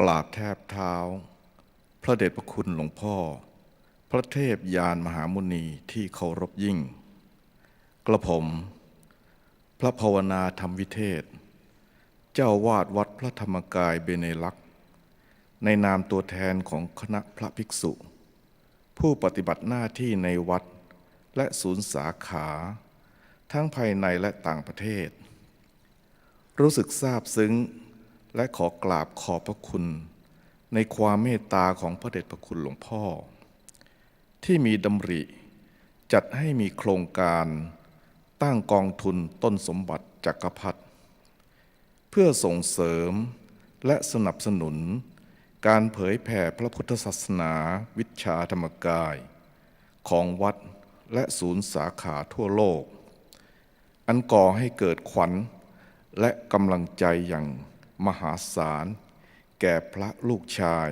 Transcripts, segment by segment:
กราบแทบเท้า พระเดชพระคุณหลวงพ่อ พระเทพยานมหามุนีที่เคารพยิ่ง กระผม พระภาวนาธรรมวิเทศ เจ้าวาดวัดพระธรรมกายเบเนลักษณ์ในนามตัวแทนของคณะพระภิกษุ ผู้ปฏิบัติหน้าที่ในวัดและศูนย์สาขา ทั้งภายในและต่างประเทศ รู้สึกซาบซึ้ง และขอกราบขอบพระคุณ ในความเมตตาของพระเดชพระคุณหลวงพ่อ ที่มีดำริ จัดให้มีโครงการตั้งกองทุนต้นสมบัติจักรพรรดิเพื่อส่งเสริมและสนับสนุน การเผยแผ่พระพุทธศาสนาวิชาธรรมกาย ของวัดและศูนย์สาขาทั่วโลก อันก่อให้เกิดขวัญและกำลังใจอย่าง มหาศาล แก่พระลูกชาย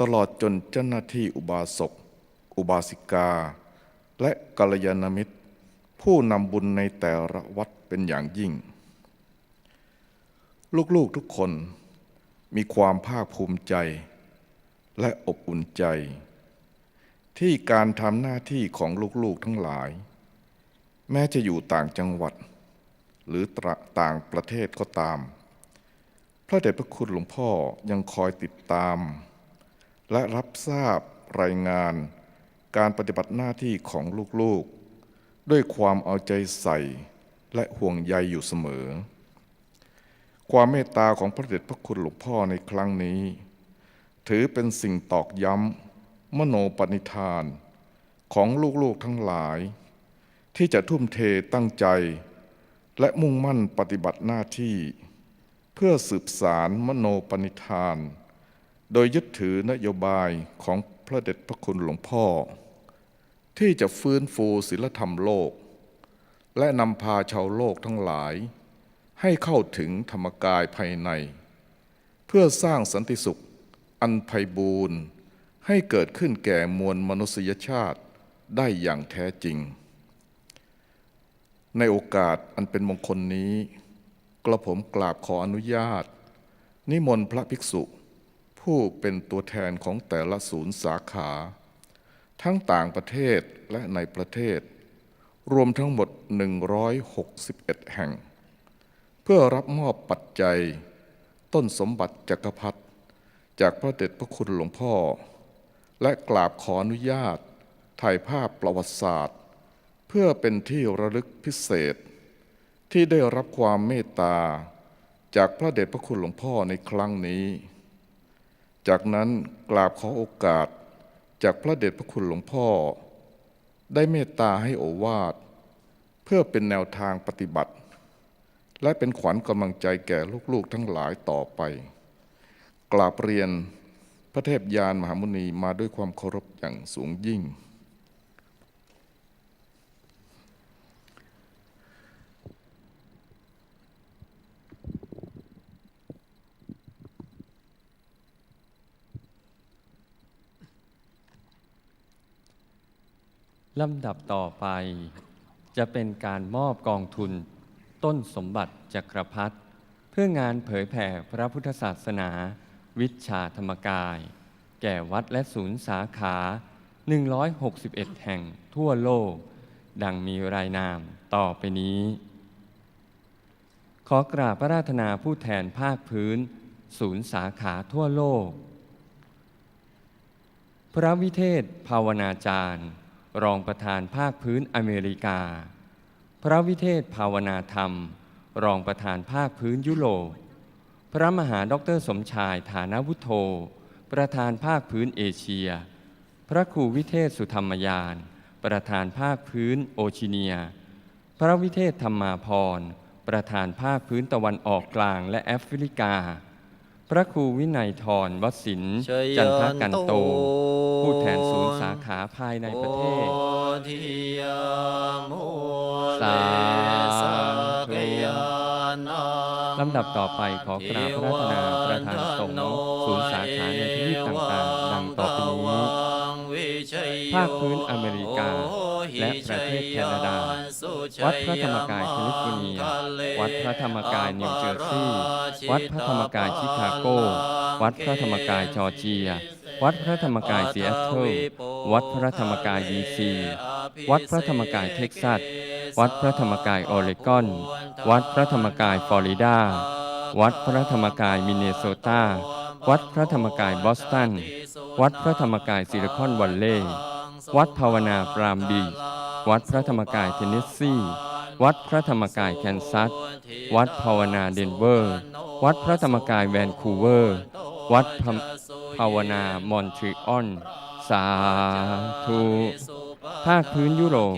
ตลอดจนเจ้าหน้าที่อุบาสก อุบาสิกา และกัลยาณมิตร ผู้นำบุญในแต่ละวัดเป็นอย่างยิ่ง ลูกๆทุกคนมีความภาคภูมิใจ และอบอุ่นใจ ที่การทำหน้าที่ของลูกๆทั้งหลาย แม้จะอยู่ต่างจังหวัด หรือต่างประเทศก็ตาม พระเดชพระคุณหลวงพ่อยังคอยติดตาม และรับทราบรายงาน การปฏิบัติหน้าที่ของลูกๆ ด้วยความเอาใจใส่และห่วงใยอยู่เสมอ ความเมตตาของพระเดชพระคุณหลวงพ่อในครั้งนี้ ถือเป็นสิ่งตอกย้ำมโนปณิธานของลูกๆทั้งหลาย ที่จะทุ่มเทตั้งใจ และมุ่งมั่นปฏิบัติหน้าที่ เพื่อสืบสารมโนปณิธาน โดยยึดถือนโยบายของพระเดชพระคุณหลวงพ่อ ที่จะฟื้นฟูศิลธรรมโลก และนำพาชาวโลกทั้งหลาย ให้เข้าถึงธรรมกายภายใน เพื่อสร้างสันติสุขอันไพบูรณ์ให้เกิดขึ้นแก่มวลมนุษยชาติได้อย่างแท้จริง ในโอกาสอันเป็นมงคลนี้ กระผมกราบขออนุญาต นิมนต์พระภิกษุ ผู้เป็นตัวแทนของแต่ละศูนย์สาขา ทั้งต่างประเทศและในประเทศ รวมทั้งหมด 161 แห่ง เพื่อรับมอบปัจจัย ต้นสมบัติจักรพรรดิจากพระเดชพระคุณหลวงพ่อ และกราบขออนุญาต ถ่ายภาพประวัติศาสตร์ เพื่อเป็นที่ระลึกพิเศษ ที่ได้รับความเมตตาจากพระเดชพระคุณหลวงพ่อในครั้งนี้ จากนั้นกราบขอโอกาสจากพระเดชพระคุณหลวงพ่อ ได้เมตตาให้โอวาท เพื่อเป็นแนวทางปฏิบัติ และเป็นขวัญกำลังใจแก่ลูกๆทั้งหลายต่อไป กราบเรียนพระเทพยานมหามุนีมาด้วยความเคารพอย่างสูงยิ่ง ลำดับต่อไป จะเป็นการมอบกองทุน ต้นสมบัติจักรพรรดิเพื่องานเผยแผ่พระพุทธศาสนา วิชาธรรมกาย แก่วัดและศูนย์สาขา 161 แห่งทั่วโลก ดังมีรายนามต่อไปนี้ ขอกราบพระราธนาผู้แทนภาคพื้น ศูนย์สาขาทั่วโลก พระวิเทศภาวนาจารย์ รองประธานภาคพื้นอเมริกา พระวิเทศภาวนาธรรม รองประธานภาคพื้นยุโรป พระมหาดอกเตอรสมชายฐานวุฒโธ ประธานภาคพื้นเอเชีย พระครูวิเทศสุธรรมยาน ประธานภาคพื้นโอชิเนีย พระวิเทศธรรมาพร ประธานภาคพื้นตะวันออกกลางและแอฟริกา พระครูวินัยทรวสินชยจันทกันโตโต ผู้แทนศูนย์สาขาภายในประเทศโพธิยามุเลสาธุสักยานังลำดับต่อไปขอกราบพระราธนาประธานสงฆ์ศูนย์สาขาในทวีปต่างๆ ดังต่อไปนี้ ภาคพื้นอเมริกา และประเทศแคนาดา วัดพระธรรมกายแคลิฟอร์เนีย วัดพระธรรมกายนิวเจอร์ซีย์ วัดพระธรรมกายชิคาโก วัดพระธรรมกายจอร์เจีย วัดพระธรรมกายซีแอตเทิล วัดพระธรรมกายดีซี วัดพระธรรมกายเท็กซัส วัดพระธรรมกายโอเรกอน วัดพระธรรมกายฟลอริดา วัดพระธรรมกายมินเนโซตา วัดพระธรรมกายบอสตัน วัดพระธรรมกายซิลิคอนวัลเลย์ วัดภาวนาปรามบีชวัดพระธรรมกายเทนเนสซี วัดพระธรรมกายแคนซัส วัดภาวนาเดนเวอร์ วัดพระธรรมกายแวนคูเวอร์ วัดพะภาวนามอนทรีออน สาธุภาคพื้นยุโรป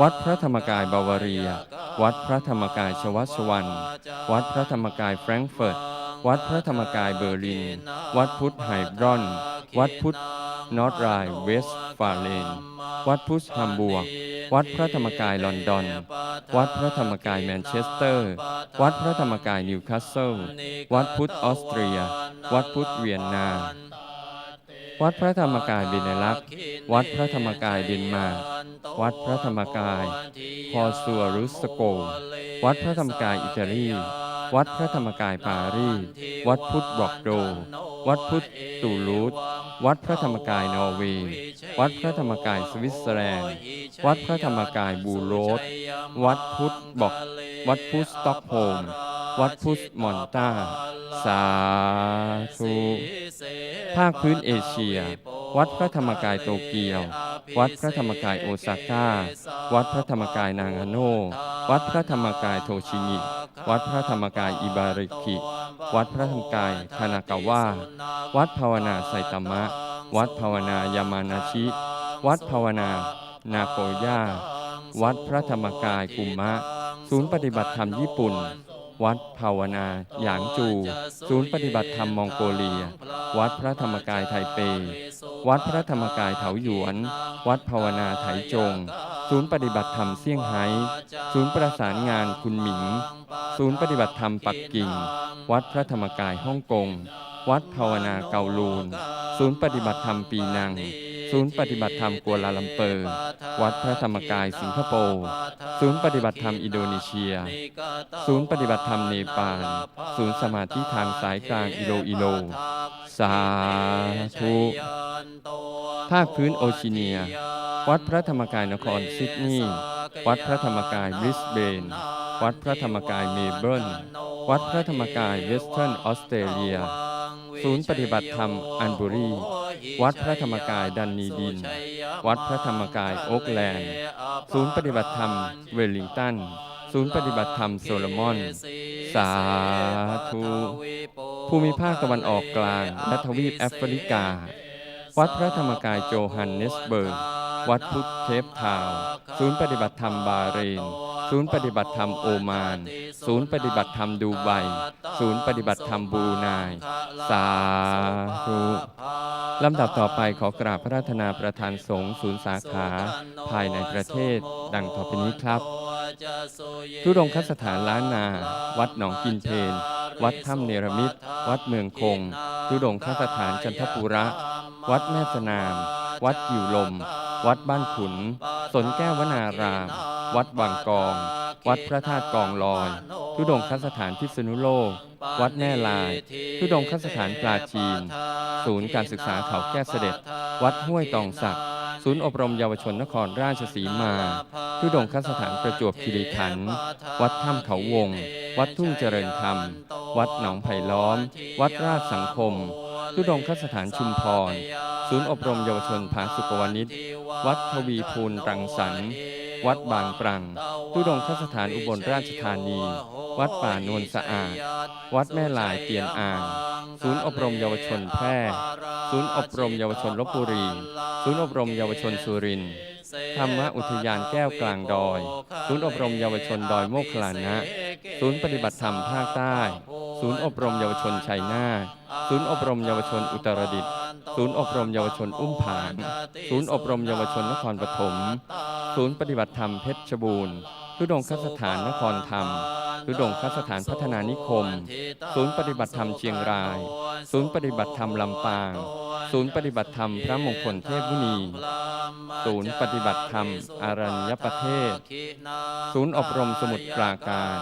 วัดพระธรรมกายบาวาเรีย วัดพระธรรมกายชวัชวัน วัดพระธรรมกายแฟรงก์เฟิร์ต วัดพระธรรมกายเบอร์ลิน วัดพุทธไฮบรอน วัดพุทธ นอร์ทไรน์เวสต์ฟาเลน วัดพุทธฮัมบูร์กวัดพระธรรมกายลอนดอน วัดพระธรรมกายแมนเชสเตอร์ วัดพระธรรมกายนิวคาสเซิล วัดพุทธออสเตรีย วัดพุทธเวียนนา วัดพระธรรมกายเบเนลักซ์วัดพระธรรมกายเดนมาร์กวัดพระธรรมกาย พอซัวรุสโก วัดพระธรรมกายอิตาลี วัดพระธรรมกายปารีสวัดพุทธบอกโด วัดพุทธตูลูสวัดพระธรรมกายนอร์เวย์ วัดพระธรรมกายสวิตเซอร์แลนด์ วัดพระธรรมกายบูโรสวัดพุทธบอก วัดพุทธสต็อกโฮล์มวัดพุทธมอนตาสาธุภาคพื้นเอเชีย วัดพระธรรมกายโตเกียว วัดพระธรรมกายโอซาก้า วัดพระธรรมกายนางาโน วัดพระธรรมกายโทชิงิ วัดพระธรรมกายอิบาริคิวัดพระธรรมกายคานากาวะวัดภาวนาไซตามะ วัดภาวนายามานาชิ วัดภาวนา นาโกย่า วัดพระธรรมกายกุมมะ ศูนย์ปฏิบัติธรรมญี่ปุ่น วัดภาวนาหยางจู ศูนย์ปฏิบัติธรรมมองโกเลีย วัดพระธรรมกายไทเป วัดพระธรรมกายเถาหยวน วัดภาวนาไถจง ศูนย์ปฏิบัติธรรมเซี่ยงไฮ้ ศูนย์ประสานงานคุณหมิง ศูนย์ปฏิบัติธรรมปักกิ่ง วัดพระธรรมกายฮ่องกง วัดภาวนาเกาลูน ศูนย์ปฏิบัติธรรมปีนัง ศูนย์ปฏิบัติธรรมกัวลาลัมเปอร์ วัดพระธรรมกายสิงคโปร์ศูนย์ปฏิบัติธรรมอินโดนีเซีย ศูนย์ปฏิบัติธรรมเนปาล ศูนย์สมาธิทางสายกลางอิโลอิโล สาธุภาคพื้นโอชิเนีย วัดพระธรรมกายนครซิดนีย์ วัดพระธรรมกายบริสเบน วัดพระธรรมกายเมเบิลวัดพระธรรมกายเวสเทิร์นออสเตรเลีย ศูนย์ปฏิบัติธรรมอันบุรี วัดพระธรรมกายดันนีดิน วัดพระธรรมกายโอ๊กแลนด์ ศูนย์ปฏิบัติธรรมเวลลิงตัน ศูนย์ปฏิบัติธรรมโซโลมอน สาธุภูมิภาคตะวันออกกลางและทวีปแอฟริกา วัดพระธรรมกายโจฮันเนสเบิร์ก วัดพุทธเคปทาว ศูนย์ปฏิบัติธรรมบาเรน ศูนย์ปฏิบัติธรรมโอมาน ศูนย์ปฏิบัติธรรมดูไบ ศูนย์ปฏิบัติธรรมบูนาย สาธุลำดับต่อไปขอกราบพระราธนาประธานสงฆ์ศูนย์สาขา ภายในประเทศ ดังต่อไปนี้ครับ ทุดงคสถานล้านนา วัดหนองกินเพน วัดถ้ำเนรมิตรวัดเมืองคง ทุดงคสถานจันทปุระ วัดแม่สนาม วัดกิ่วลม วัดบ้านขุน สนแก้ววนาราม วัดบางกอง วัดพระธาตุกองลอย ทุดงคสถานพิษณุโลก วัดแม่ลาย ทุดงคสถานปลาจีน ศูนย์การศึกษาเขาแก้เสด็จ วัดห้วยตองศักดิ์ศูนย์อบรมเยาวชนนครราชสีมา ทุดงคสถานประจวบคีรีขันธ์ วัดถ้ำเขาวง วัดทุ่งเจริญธรรม วัดหนองไผ่ล้อม วัดราชสังคม ทุดงคสถานชุมพร ศูนย์อบรมเยาวชนผาสุกวนิชวัดทวีภูลรังสรรค์ วัดบางปรังทุดงคสถานอุบลราชธานี วัดป่าโนนสะอาด วัดแม่ลายเตียนอ่าง ศูนย์อบรมเยาวชนแพร่ ศูนย์อบรมเยาวชนลบบุรี ศูนย์อบรมเยาวชนสุรินทร์ธรรมอุทยานแก้วกลางดอย ศูนย์อบรมเยาวชนดอยโมกขลานะ ศูนย์ปฏิบัติธรรมภาคใต้ ศูนย์อบรมเยาวชนชัยนาทศูนย์อบรมเยาวชนอุตรดิตถ์ศูนย์อบรมเยาวชนอุ้มผาง ศูนย์อบรมเยาวชนนครปฐม ศูนย์ปฏิบัติธรรมเพชรบูรณ์ทุดงคสถานนครธรรมทุดงคสถานพัฒนานิคม ศูนย์ปฏิบัติธรรมเชียงราย ศูนย์ปฏิบัติธรรมลำปาง ศูนย์ปฏิบัติธรรมพระมงคลเทพมุนี ศูนย์ปฏิบัติธรรมอรัญญประเทศ ศูนย์อบรมสมุทรปราการ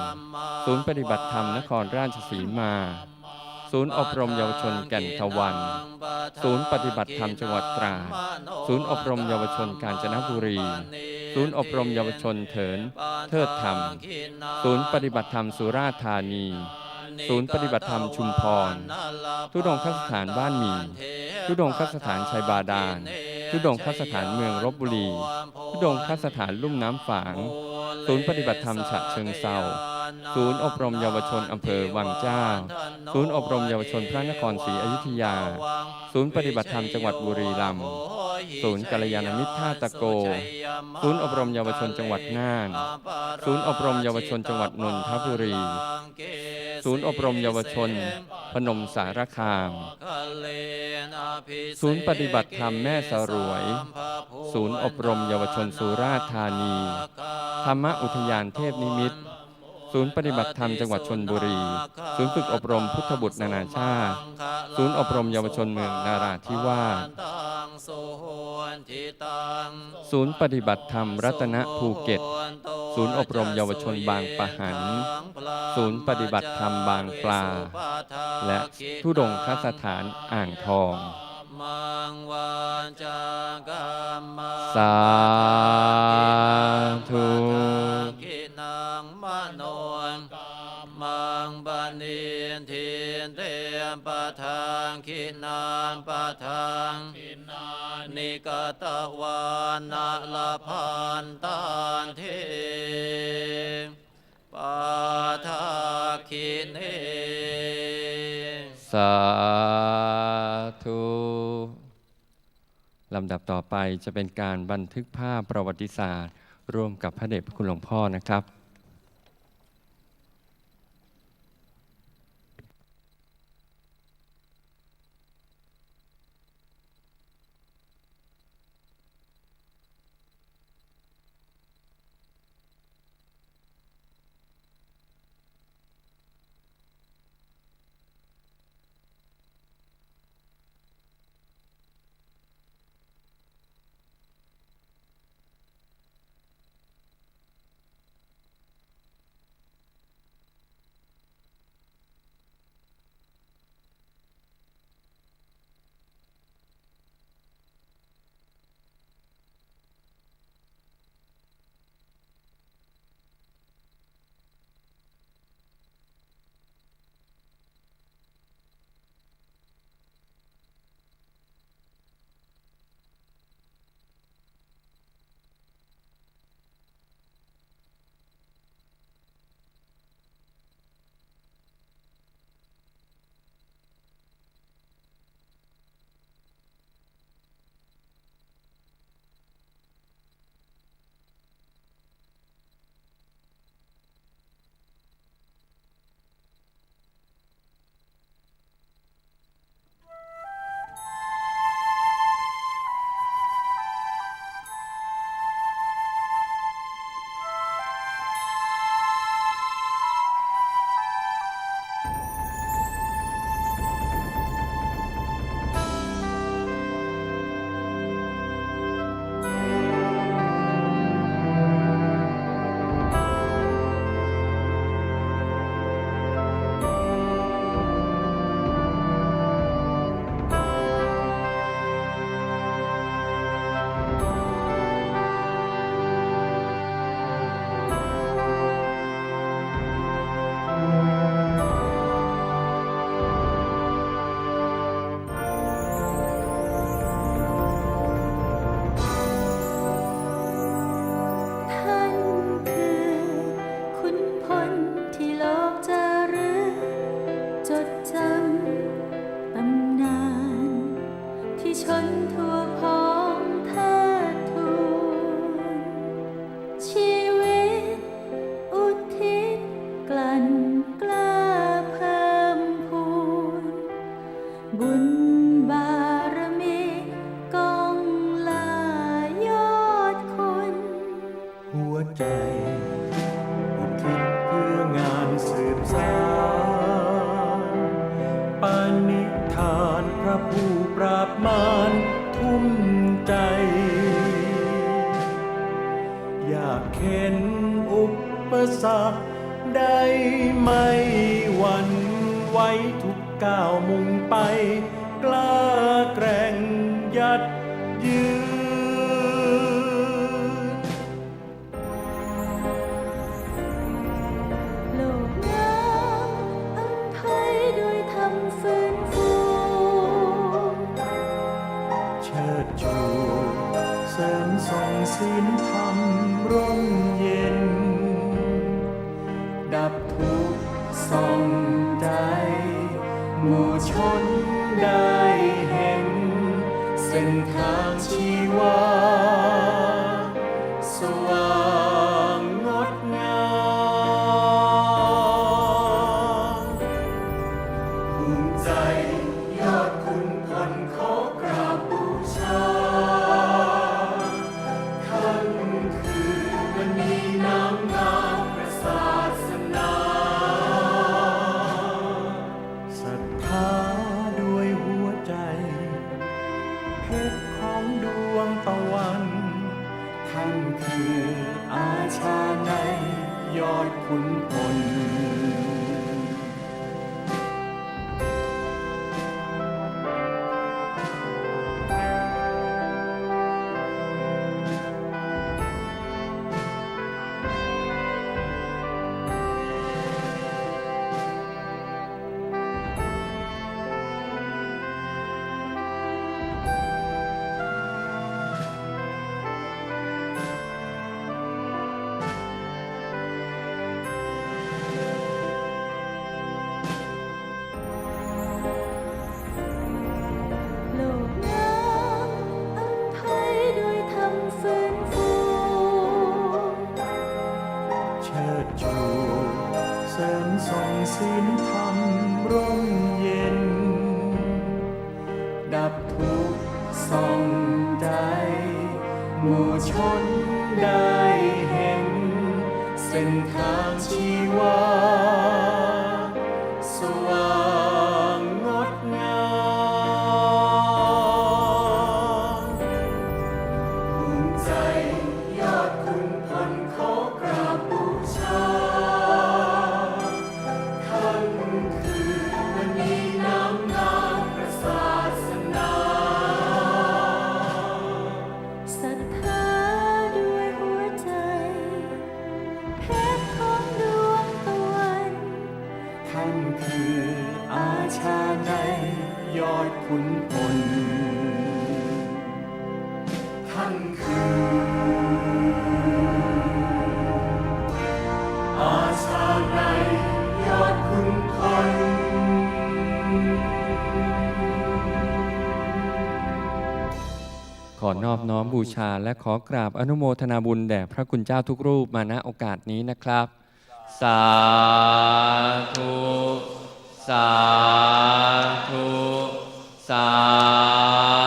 ศูนย์ปฏิบัติธรรมนครราชสีมา ศูนย์อบรมเยาวชนแก่นทวัน ศูนย์ปฏิบัติธรรมจังหวัดตราด ศูนย์อบรมเยาวชนกาญจนบุรี ศูนย์อบรมเยาวชนเถิน เทิดธรรม ศูนย์ปฏิบัติธรรมสุราษฎร์ธานี ศูนย์ปฏิบัติธรรมชุมพร ทุดงคสถานบ้านหมีทุดงคสถานชัยบาดาลทุดงคสถานเมืองรบบุรี ทุดงคสถานลุ่มน้ำฝาง ศูนย์ปฏิบัติธรรมฉะเชิงเซาศูนย์อบรมเยาวชนอำเภอวังเจ้า ศูนย์อบรมเยาวชนพระนครศรีอยุธยา ศูนย์ปฏิบัติธรรมจังหวัดบุรีรัมย์ ศูนย์กัลยาณมิตรท่าตะโก ศูนย์อบรมเยาวชนจังหวัดน่าน ศูนย์อบรมเยาวชนจังหวัดนนทบุรี ศูนย์อบรมเยาวชน พนมสารคาม ศูนย์ปฏิบัติธรรมแม่สรวย ศูนย์อบรมเยาวชนสุราษฎร์ธานี ธรรมอุทยานเทพนิมิตรศูนย์ปฏิบัติธรรมจังหวัดชนบุรี ศูนย์ฝึกอบรมพุทธบุตรนานาชาติ ศูนย์อบรมเยาวชนเมืองนาราธิวาส ศูนย์ปฏิบัติธรรมรัตนภูเก็ต ศูนย์อบรมเยาวชนบางปะหัน ศูนย์ปฏิบัติธรรมบางปลา และทุดงคสถานอ่างทองมังวาจากรรมสาธุกินังมโนมังบันินทินเตมปะทังคินันปะทัง นิกตวานาลพันตันเทปะทาคิเนสาธุลำดับต่อไปจะเป็นการบันทึกภาพประวัติศาสตร์ ร่วมกับพระเดชพระคุณหลวงพ่อนะครับาบมานทุ่มใจ อยากเข็นอุปสรรคได้ไม่หวั่นไหวทุกก้าวมุ่งไป กล้าแกร่งยัดยืน 跟他期望。 ส่องใจหมู่ชนได้เห็น เส้นทางชีวา อนอบน้อมบูชา และขอกราบอนุโมทนาบุญแด่พระคุณเจ้าทุกรูปมาณโอกาสนี้นะครับ สาธุ สาธุ สาธ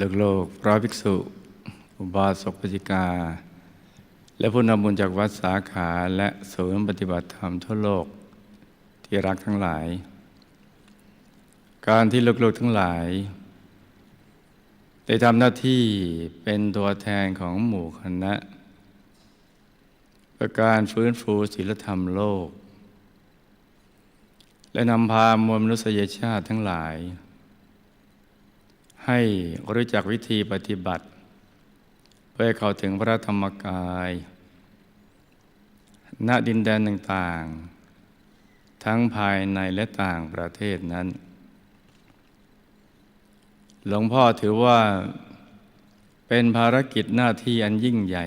ลกโลกพระภิกษุ อุบาสกปิกา และผู้นำบุญจากวัดสาขาและศูนย์ปฏิบัติธรรมทั่วโลกที่รักทั้งหลาย การที่โลกโลกทั้งหลาย ได้ทำหน้าที่เป็นตัวแทนของหมู่คณะเพื่อการฟื้นฟูศีลธรรมโลก และนำพามวลมนุษยชาติทั้งหลาย ให้รู้จักวิธีปฏิบัติ เพื่อเข้าถึงพระธรรมกาย ณดินแดนต่างๆ ทั้งภายในและต่างประเทศนั้น หลวงพ่อถือว่าเป็นภารกิจหน้าที่อันยิ่งใหญ่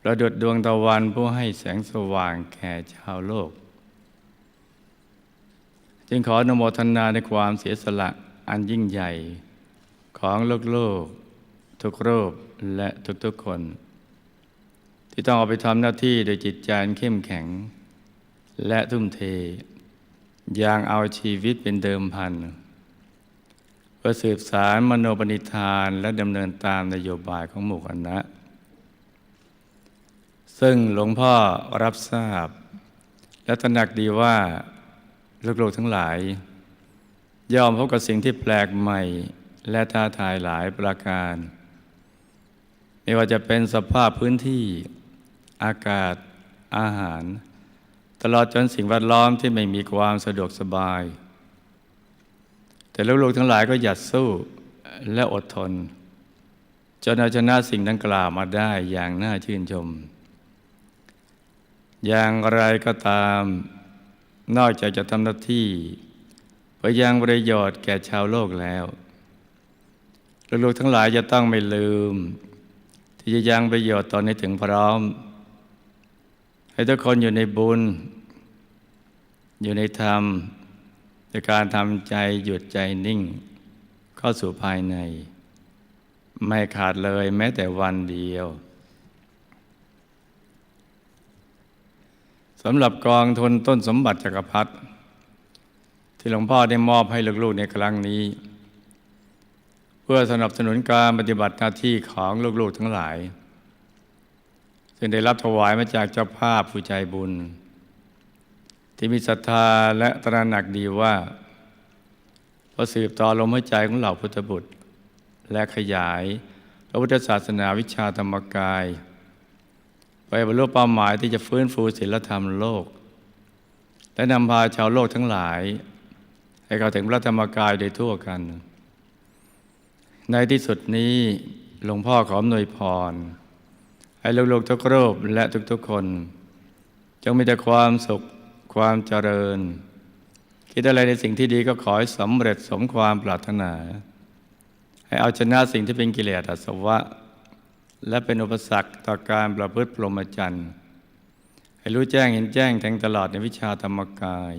ประดุดดวงตะวันผู้ให้แสงสว่างแก่ชาวโลก จึงขออนุโมทนาในความเสียสละ อันยิ่งใหญ่ของโลกโลก ทุกรูปและทุกๆคน ที่ต้องเอาไปทำหน้าที่โดยจิตใจอันเข้มแข็ง และทุ่มเทอย่างเอาชีวิตเป็นเดิมพันเพื่อสืบสารมโนปณิธานและดำเนินตามนโยบายของหมู่คณะซึ่งหลวงพ่อรับทราบ และตระหนักดีว่าโลูกทั้งหลาย ย่อมพบกับสิ่งที่แปลกใหม่ และท้าทายหลายประการ ไม่ว่าจะเป็นสภาพพื้นที่ อากาศ อาหาร ตลอดจนสิ่งแวดล้อมที่ไม่มีความสะดวกสบาย แต่ลูกๆทั้งหลายก็หยัดสู้และอดทน จนเอาชนะสิ่งดังกล่าวมาได้อย่างน่าชื่นชม อย่างไรก็ตาม นอกจากจะทำหน้าที่ ยังประโยชน์แก่ชาวโลกแล้ว ลูกๆทั้งหลายจะต้องไม่ลืม ที่จะยังประโยชน์ตอนนี้ถึงพร้อม ให้ทุกคนอยู่ในบุญ อยู่ในธรรมในการทำใจหยุดใจนิ่ง เข้าสู่ภายใน ไม่ขาดเลยแม้แต่วันเดียวสำหรับกองทุนต้นสมบัติจักรพรรดิ ที่หลวงพ่อได้มอบให้ลูกๆในครั้งนี้ เพื่อสนับสนุนการปฏิบัติหน้าที่ของลูกๆทั้งหลาย ซึ่งได้รับถวายมาจากเจ้าภาพผู้ใจบุญ ที่มีศรัทธาและตระหนักดีว่าพอสืบต่อลมหายใจของเหล่าพุทธบุตร และขยายพระพุทธศาสนาวิชาธรรมกาย ไปบรรลุเป้าหมายที่จะฟื้นฟูศีลธรรมโลก และนำพาชาวโลกทั้งหลาย ให้เข้าถึงพระธรรมกายโดยทั่วกัน ในที่สุดนี้หลวงพ่อขออำนวยพร ให้ลูกๆทุกรูปและทุกๆคน จงมีแต่ความสุขความเจริญ คิดอะไรในสิ่งที่ดีก็ขอให้สำเร็จสมความปรารถนา ให้เอาชนะสิ่งที่เป็นกิเลสอาสวะ และเป็นอุปสรรคต่อการประพฤติพรหมจรรย์ให้รู้แจ้งเห็นแจ้งแทงตลอดในวิชาธรรมกาย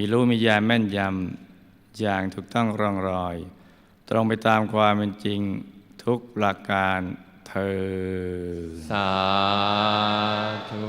มีรู้มียาแม่นยำอย่างถูกต้องร่องรอย ตรงไปตามความเป็นจริงทุกประการเธอ สาธุ